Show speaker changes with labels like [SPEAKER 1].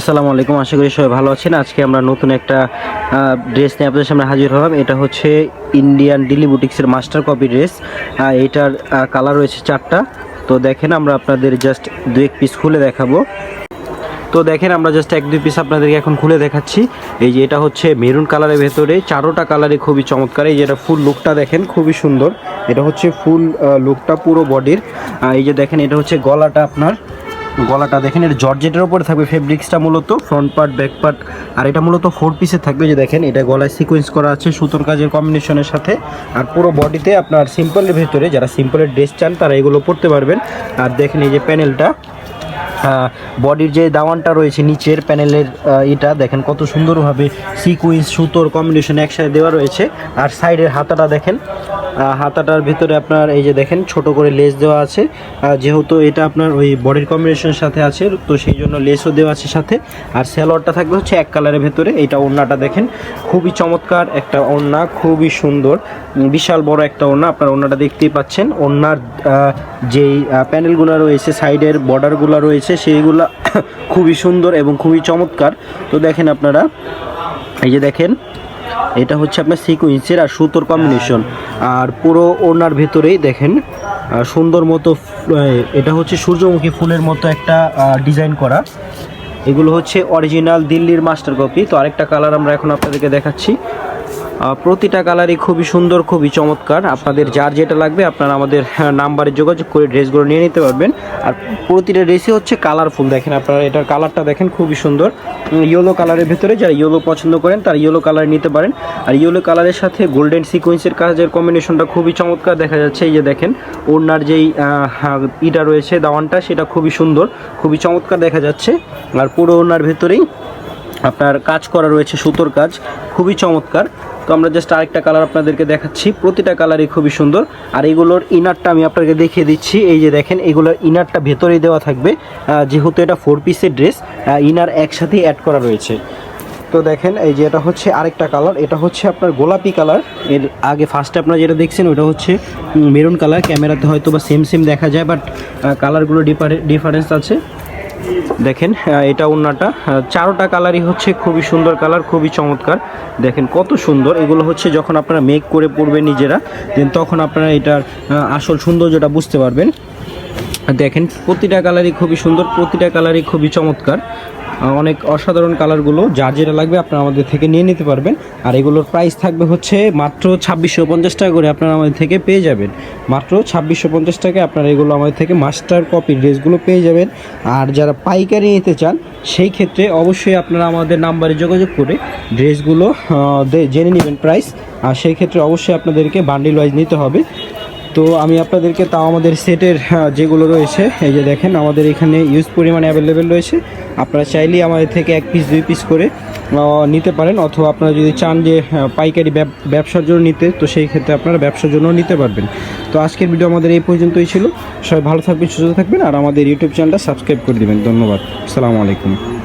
[SPEAKER 1] আসসালামু আলাইকুম, আশা করি সবাই ভালো আছেন। আজকে আমরা নতুন একটা ড্রেস নিয়ে আপনাদের সামনে হাজির হলাম। এটা হচ্ছে ইন্ডিয়ান ডিলি বুটিক্সের মাস্টার কপি ড্রেস এটার কালার রয়েছে চারটা। তো দেখেন আমরা আপনাদের জাস্ট দু এক পিস খুলে দেখাবো। তো দেখেন আমরা জাস্ট এক, দুই পিস আপনাদেরকে এখন খুলে দেখাচ্ছি। এই যে এটা হচ্ছে মেরুন কালারের ভেতরে। চারোটা কালারে খুবই চমৎকার। এই যে এটা ফুল লুকটা দেখেন, খুবই সুন্দর। এটা হচ্ছে ফুল লুকটা পুরো বডির এই যে দেখেন, এটা হচ্ছে গলাটা আপনার। গলাটা দেখেন, এটা জর্জেটের উপরে থাকবে ফেব্রিক্সটা মূলত ফ্রন্ট পার্ট ব্যাক পার্ট আর এটা মূলত ফোর পিসে থাকবে যে দেখেন, এটা গলায় সিকোয়েন্স করা আছে সুতোর কাজের কম্বিনেশনের সাথে, আর পুরো বডিতে আপনার সিম্পলের ভেতরে যারা সিম্পলের ড্রেস চান, তারা এগুলো পরতে পারবেন। আর দেখেন এই যে প্যানেলটা বডির যে দাওয়ানটা রয়েছে নিচের প্যানেলের এটা দেখেন কত সুন্দরভাবে সিকুইন্স সুতোর কম্বিনেশন একসাথে দেওয়া রয়েছে। আর সাইডের হাতাটা দেখেন হাতাটার ভিতরে আপনার এই যে দেখেন, ছোট করে লেস দেওয়া আছে। যেহেতু এটা আপনার ওই বডির কম্বিনেশনের সাথে আছে, তো সেই জন্য লেসও দেওয়া আছে সাথে। আর স্যালোয়ারটা থাকবে হচ্ছে এক কালারের ভেতরে এটা ওড়নাটা দেখেন। খুবই চমৎকার একটা ওড়না, খুবই সুন্দর। বিশাল বড় একটা ওড়না, আপনার ওড়নাটা দেখতেই পাচ্ছেন। ওড়নার যেই প্যানেলগুলো রয়েছে সাইডের বর্ডারগুলো রয়েছে, সেইগুলা খুবই সুন্দর এবং খুবই চমৎকার। তো দেখেন আপনারা, এই যে দেখেন এটা হচ্ছে আপনার সিকুয়েন্সের আর সুতোর কম্বিনেশন আর পুরো ওনার ভেতরেই দেখেন সুন্দর মতো এটা হচ্ছে সূর্যমুখী ফুলের মতো একটা ডিজাইন করা। এগুলো হচ্ছে অরিজিনাল দিল্লির মাস্টার কপি তো আরেকটা কালার আমরা এখন আপনাদেরকে দেখাচ্ছি। প্রতিটা কালারই খুবই সুন্দর খুবই চমৎকার। আপনাদের যার যেটা লাগবে আপনারা আমাদের হ্যাঁ, নাম্বারে যোগাযোগ করে ড্রেসগুলো নিয়ে নিতে পারবেন। আর প্রতিটা ড্রেসই হচ্ছে কালারফুল দেখেন আপনারা এটার কালারটা দেখেন খুবই সুন্দর। ইয়েলো কালারের ভেতরে যারা ইয়েলো পছন্দ করেন তারা ইয়েলো কালার নিতে পারেন। আর ইয়েলো কালারের সাথে গোল্ডেন সিকোয়েন্সের কাজের কম্বিনেশনটা খুবই চমৎকার দেখা যাচ্ছে। এই যে দেখেন ওড়নার যেই আহ, ইটা রয়েছে দাওয়ানটা সেটা খুবই সুন্দর খুবই চমৎকার দেখা যাচ্ছে। আর পুরো ওড়নার ভেতরেই আপনার কাজ করা রয়েছে সুতোর কাজ খুবই চমৎকার। তো আমরা জাস্ট আরেকটা কালার আপনাদেরকে দেখাচ্ছি। প্রতিটা কালারই খুবই সুন্দর। আর এগুলোর ইনারটা আমি আপনাকে দেখিয়ে দিচ্ছি। এই যে দেখেন, এগুলোর ইনারটা ভেতরেই দেওয়া থাকবে। যেহেতু এটা ফোর পিসের ড্রেস ইনার একসাথেই অ্যাড করা রয়েছে। তো দেখেন, এই যে এটা হচ্ছে আরেকটা কালার এটা হচ্ছে আপনার গোলাপি কালারের আগে ফার্স্টে আপনারা যেটা দেখছেন, ওটা হচ্ছে মেরুন কালার ক্যামেরাতে হয়তো বা সেম সেম দেখা যায় বাট কালারগুলো ডিফারেন্স আছে। দেখেন এটা ওড়নাটা। চারোটা কালারই হচ্ছে খুবই সুন্দর কালার, খুবই চমৎকার। দেখেন কত সুন্দর। এগুলো হচ্ছে যখন আপনারা মেক করে পড়বেন নিজেরা দেন তখন আপনারা এটার আসল সৌন্দর্যটা বুঝতে পারবেন। দেখেন, প্রতিটা কালারই খুবই সুন্দর, প্রতিটা কালারই খুবই চমৎকার। অনেক অসাধারণ কালারগুলো যার যেটা লাগবে আপনারা আমাদের থেকে নিয়ে নিতে পারবেন। আর এগুলোর প্রাইস থাকবে হচ্ছে মাত্র ছাব্বিশশো পঞ্চাশ টাকা করে আপনারা আমাদের থেকে পেয়ে যাবেন। মাত্র ছাব্বিশশো পঞ্চাশ টাকায় আপনারা এগুলো আমাদের থেকে মাস্টার কপি ড্রেসগুলো পেয়ে যাবেন। আর যারা পাইকারি নিতে চান, সেই ক্ষেত্রে অবশ্যই আপনারা আমাদের নাম্বারে যোগাযোগ করে ড্রেসগুলো জেনে নেবেন প্রাইস আর সেই ক্ষেত্রে অবশ্যই আপনাদেরকে বান্ডিল ওয়াইজ নিতে হবে। তো আমি আপনাদেরকে তাও আমাদের সেটের আহ, যেগুলো রয়েছে এই যে দেখেন আমাদের এখানে ইউজ পরিমাণে অ্যাভেলেবেল রয়েছে। আপনারা চাইলেই আমাদের থেকে এক পিস দুই পিস করে নিতে পারেন অথবা আপনারা যদি চান যে আহ, পাইকারি ব্যব- ব্যবসার জন্য নিতে তো সেই ক্ষেত্রে আপনারা ব্যবসার জন্য নিতে পারবেন। তো আজকের ভিডিও আমাদের এই পর্যন্তই ছিল। সবাই ভালো থাকবেন সুস্থ থাকবেন আর আমাদের ইউটিউব চ্যানেলটা সাবস্ক্রাইব করে দেবেন। ধন্যবাদ। আসসালামু আলাইকুম।